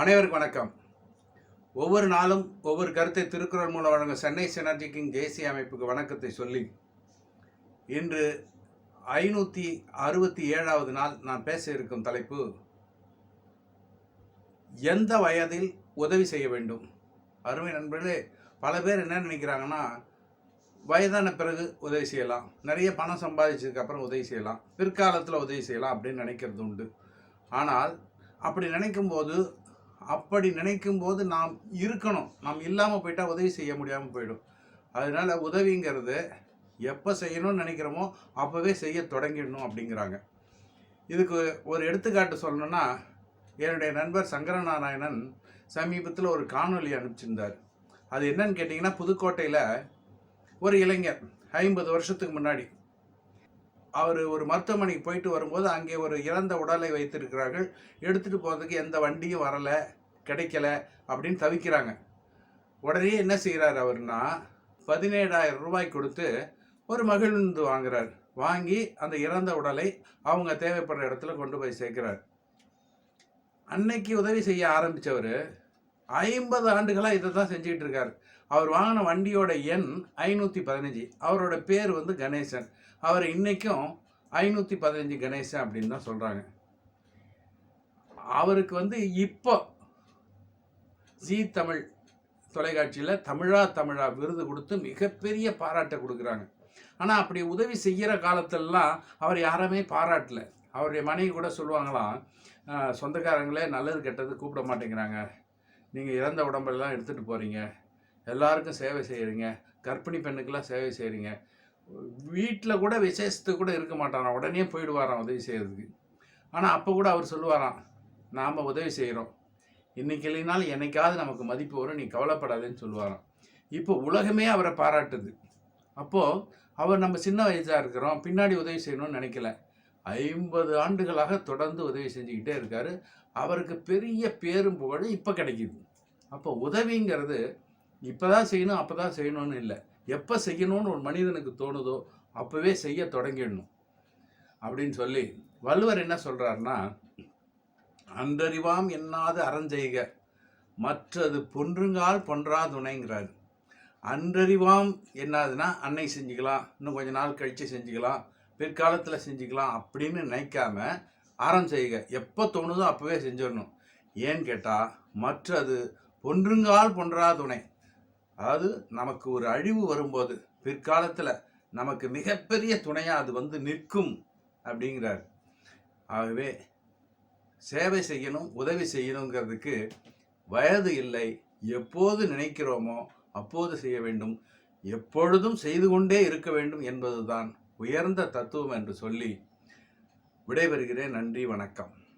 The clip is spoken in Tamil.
அனைவருக்கும் வணக்கம். ஒவ்வொரு நாளும் ஒவ்வொரு கருத்தை திருக்குறள் மூலம் வழங்கும் சென்னை சினர்ஜி தேசிய அமைப்புக்கு வணக்கத்தை சொல்லி இன்று ஐநூற்றி அறுபத்தி ஏழாவது நாள் நான் பேச இருக்கும் தலைப்பு எந்த வயதில் உதவி செய்ய வேண்டும்? அருமை நண்பர்களே பல பேர் என்ன நினைக்கிறாங்கன்னா வயதான பிறகு உதவி செய்யலாம். நிறைய பணம் சம்பாதிச்சதுக்கப்புறம் உதவி செய்யலாம். பிற்காலத்தில் உதவி செய்யலாம் அப்படின்னு நினைக்கிறது உண்டு. ஆனால் அப்படி நினைக்கும்போது அப்படி நினைக்கும் போது நாம் இருக்கணும். நாம் இல்லாமல் போயிட்டா உதவி செய்ய முடியாமல் போயிடும். அதனால உதவிங்கிறது எப்போ செய்யணும்னு நினைக்கிறோமோ அப்போவே செய்ய தொடங்கிடணும் அப்படிங்கிறாங்க. இதுக்கு ஒரு எடுத்துக்காட்டு சொல்லணும்னா என்னுடைய நண்பர் சங்கரநாராயணன் சமீபத்தில் ஒரு காணொலி அனுப்பிச்சிருந்தார். அது என்னன்னு கேட்டிங்கன்னா புதுக்கோட்டையில் ஒரு இளைஞர் ஐம்பது வருஷத்துக்கு முன்னாடி. அவர் ஒரு மருத்துவமனைக்கு போயிட்டு வரும்போது அங்கே ஒரு இறந்த உடலை வைத்திருக்கிறார்கள். எடுத்துகிட்டு போகிறதுக்கு எந்த வண்டியும் வரலை. கிடைக்கல அப்படின்னு தவிக்கிறாங்க. உடனே என்ன செய்கிறார் அவர்னா பதினேழாயிரம் ரூபாய் கொடுத்து ஒரு மகிழ்ந்து வாங்குறார். வாங்கி அந்த இறந்த உடலை அவங்க தேவைப்படுற இடத்துல கொண்டு போய் சேர்க்கிறார். அன்னைக்கு உதவி செய்ய ஆரம்பித்தவர் ஐம்பது ஆண்டுகளாக இதை தான் செஞ்சுக்கிட்டு இருக்கார். அவர் வாங்கின வண்டியோட எண் ஐநூற்றி பதினஞ்சு. அவரோட பேர் வந்து கணேசன். அவர் இன்றைக்கும் ஐநூற்றி பதினஞ்சு கணேசன் அப்படின்னு தான் சொல்கிறாங்க அவருக்கு வந்து இப்போ ஜி தமிழ் தொலைக்காட்சியில் தமிழா தமிழா விருது கொடுத்து மிகப்பெரிய பாராட்டை கொடுக்குறாங்க. ஆனால் அப்படி உதவி செய்கிற காலத்திலலாம் அவர் யாருமே பாராட்டல. அவருடைய மனைவி கூட சொல்லுவாங்களாம் சொந்தக்காரங்களே நல்லது கெட்டது கூப்பிட மாட்டேங்கிறாங்க. நீங்கள் இறந்த உடம்பெல்லாம் எடுத்துகிட்டு போகிறீங்க எல்லாருக்கும் சேவை செய்கிறீங்க கர்ப்பிணி பெண்ணுக்கெல்லாம் சேவை செய்கிறீங்க வீட்டில் கூட விசேஷத்துக்கு கூட இருக்க மாட்டாராம். உடனே போயிடுவாராம் உதவி செய்கிறதுக்கு ஆனால் அப்போ கூட அவர் சொல்லுவாராம் நாம் உதவி செய்கிறோம் இன்னைக்கு இல்லைனாலும் என்னைக்காவது நமக்கு மதிப்பு வரும் நீ கவலைப்படாதேன்னு சொல்லுவாராம். இப்போ உலகமே அவரை பாராட்டுது. அப்போது அவர் நம்ம சின்ன வயசாக இருக்கிறோம் பின்னாடி உதவி செய்யணும்னு நினைக்கல. ஐம்பது ஆண்டுகளாக தொடர்ந்து உதவி செஞ்சுக்கிட்டே இருக்கார். அவருக்கு பெரிய பேரும் புகழும் இப்போ கிடைக்குது. அப்போ உதவிங்கிறது இப்போ தான் செய்யணும் அப்போ தான் செய்யணும்னு இல்லை. எப்போ செய்யணும்னு ஒரு மனிதனுக்கு தோணுதோ அப்போவே செய்ய தொடங்கிடணும் அப்படின்னு சொல்லி வள்ளுவர் என்ன சொல்கிறாருன்னா அன்றறிவாம் எண்ணாது அறஞ்செய்க. மற்றது பொன்றுங்கால் பொன்றா துணைங்கிறாரு அன்றறிவாம் என்னதுன்னா அன்னை செஞ்சுக்கலாம் இன்னும் கொஞ்ச நாள் கழித்து செஞ்சுக்கலாம் பிற்காலத்தில் செஞ்சுக்கலாம் அப்படின்னு நினைக்காம அறம் செய்க எப்போ தோணுதோ அப்போவே செஞ்சிடணும். ஏன்னு கேட்டால் மற்றது பொன்றுங்கால் பொன்றா துணை அதாவது நமக்கு ஒரு அழிவு வரும்போது பிற்காலத்தில் நமக்கு மிகப்பெரிய துணையாக அது வந்து நிற்கும் அப்படிங்கிறார். ஆகவே சேவை செய்யணும் உதவி செய்யணுங்கிறதுக்கு வயது இல்லை. எப்போது நினைக்கிறோமோ அப்போது செய்ய வேண்டும். எப்பொழுதும் செய்து கொண்டே இருக்க வேண்டும் என்பதுதான் உயர்ந்த தத்துவம் என்று சொல்லி விடைபெறுகிறேன். நன்றி வணக்கம்.